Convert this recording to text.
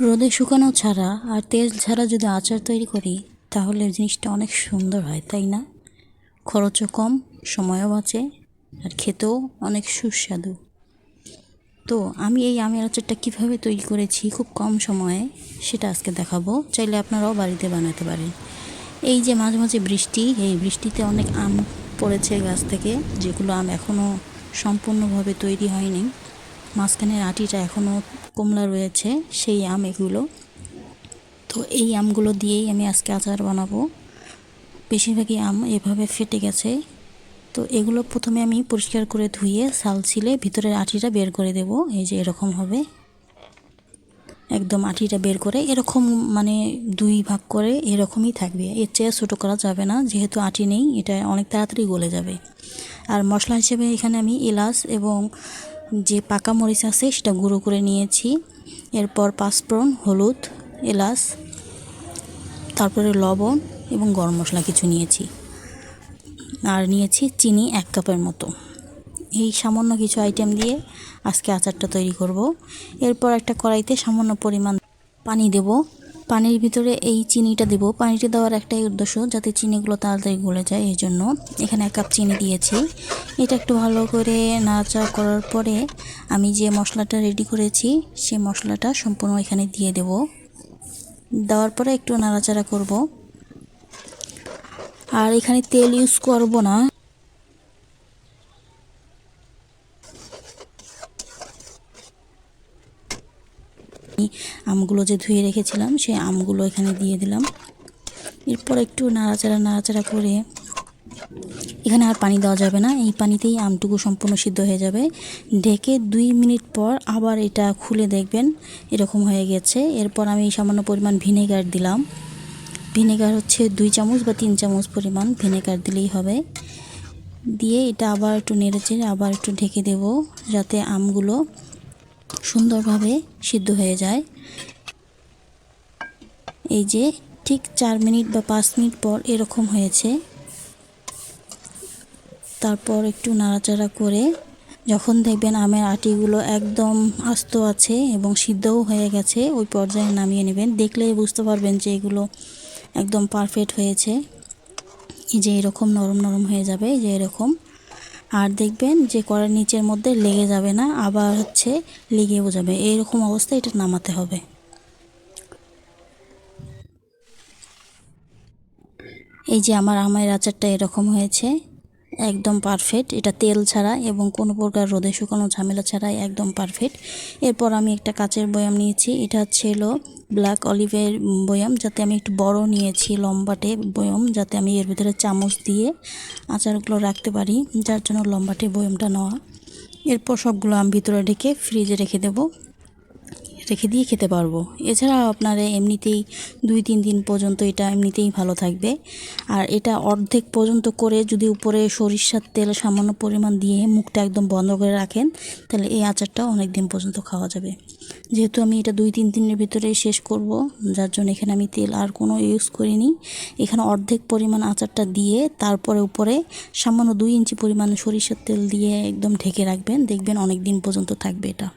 রোদে শুকানো ছাড়া আর তেল ছাড়া যদি আচার তৈরি করি, তাহলে জিনিসটা অনেক সুন্দর হয়, তাই না? খরচও কম, সময়ও বাঁচে, আর খেতেও অনেক সুস্বাদু। তো আমি এই আমের আচারটা কীভাবে তৈরি করেছি খুব কম সময়ে, সেটা আজকে দেখাবো। চাইলে আপনারাও বাড়িতে বানাতে পারেন। এই যে মাঝে মাঝে বৃষ্টি, এই বৃষ্টিতে অনেক আম পড়েছে গাছ থেকে, যেগুলো আম এখনও সম্পূর্ণভাবে তৈরি হয়নি। মাঝখানের আটিটা এখনও কমলা রয়েছে, সেই আম এগুলো। তো এই আমগুলো দিয়েই আমি আজকে আচার বানাবো। বেশিরভাগই আম এভাবে ফেটে গেছে। তো এগুলো প্রথমে আমি পরিষ্কার করে ধুয়ে সাল ছিলে ভিতরের আটিটা বের করে দেব, এই যে এরকম হবে। একদম আটিটা বের করে এরকম মানে দুই ভাগ করে এরকমই থাকবে। এর চেয়ে ছোটো করা যাবে না, যেহেতু আটি নেই, এটা অনেক তাড়াতাড়ি গলে যাবে। আর মশলা হিসেবে এখানে আমি এলাচ এবং যে পাকা মরিচ আছে সেটা গুঁড়ো করে নিয়েছি। এরপর পাঁচফোড়ন, হলুদ, এলাচ, তারপরে লবণ এবং গরম মশলা কিছু নিয়েছি। আর নিয়েছি চিনি এক কাপের মতো। এই সামান্য কিছু আইটেম দিয়ে আজকে আচারটা তৈরি করব। এরপর একটা কড়াইতে সামান্য পরিমাণ পানি দেব। পানির ভিতরে এই চিনিটা দেব। পানিটা দেওয়ার একটাই উদ্দেশ্য যাতে চিনিগুলো তাড়াতাড়ি গলে যায়, এই জন্য এখানে এক কাপ চিনি দিয়েছি। এটা একটু ভালো করে নাড়াচাড়া করার পরে আমি যে মশলাটা রেডি করেছি সে মশলাটা সম্পূর্ণ এখানে দিয়ে দেব। দেওয়ার পরে একটু নাড়াচাড়া করব। আর এখানে তেল ইউজ করব না। আমগুলো যে ধুয়ে রেখেছিলাম, সেই আমগুলো এখানে দিয়ে দিলাম। এরপর একটু নাড়াচাড়া নাড়াচাড়া করে এখানে আর পানি দেওয়া যাবে না। এই পানিতেই আমটুকু সম্পূর্ণ সিদ্ধ হয়ে যাবে। ঢেকে দুই মিনিট পর আবার এটা খুলে দেখবেন, এরকম হয়ে গেছে। এরপর আমি সামান্য পরিমাণ ভিনেগার দিলাম। ভিনেগার হচ্ছে দুই চামচ বা তিন চামচ পরিমাণ ভিনেগার দিলেই হবে। দিয়ে এটা আবার একটু নেড়ে চেড়ে আবার একটু ঢেকে দেব, যাতে আমগুলো সুন্দরভাবে সিদ্ধ হয়ে যায়। এই যে ঠিক চার মিনিট বা পাঁচ মিনিট পর এরকম হয়েছে। তারপর একটু নাড়াচাড়া করে যখন দেখবেন আমের আটিগুলো একদম আস্ত আছে এবং সিদ্ধও হয়ে গেছে, ওই পর্যায়ে নামিয়ে নেবেন। দেখলেই বুঝতে পারবেন যে এগুলো একদম পারফেক্ট হয়েছে। এই যে এরকম নরম নরম হয়ে যাবে যে এরকম। আর দেখবেন যে কড়ার নিচের মধ্যে লেগে যাবে না, আবার হচ্ছে লেগেও যাবে। এইরকম অবস্থায় এটা নামাতে হবে। এই যে আমার আমের আচারটা এরকম হয়েছে। একদম পারফেক্ট এটা তেল ছাড়া এবং কোনো প্রকার রোদে শুকানো ঝামেলা ছাড়াই একদম পারফেক্ট এরপর আমি একটা কাচের বয়াম নিয়েছি। এটা ছিল ব্ল্যাক অলিভের বয়াম, যাতে আমি একটু বড় নিয়েছি, লম্বাটে বয়াম, যাতে আমি এর ভিতরে চামচ দিয়ে আচারগুলো রাখতে পারি, যার জন্য লম্বাটে বয়ামটা নেওয়া। এরপর সবগুলো আমি ভিতরে ঢেকে ফ্রিজে রেখে দেবো। রেখে দিয়ে খেতে পারব। এছাড়াও আপনারা এমনিতেই দুই তিন দিন পর্যন্ত এটা এমনিতেই ভালো থাকবে। আর এটা অর্ধেক পর্যন্ত করে যদি উপরে সরিষার তেল সামান্য পরিমাণ দিয়ে মুখটা একদম বন্ধ করে রাখেন, তাহলে এই আচারটা অনেক দিন পর্যন্ত খাওয়া যাবে। যেহেতু আমি এটা দুই তিন দিনের ভিতরে শেষ করব, যার জন্য এখানে আমি তেল আর কোনো ইউজ করিনি। এখানে অর্ধেক পরিমাণ আচারটা দিয়ে তারপরে উপরে সামান্য দুই ইঞ্চি পরিমাণ সরিষার তেল দিয়ে একদম ঢেকে রাখবেন। দেখবেন অনেক দিন পর্যন্ত থাকবে এটা।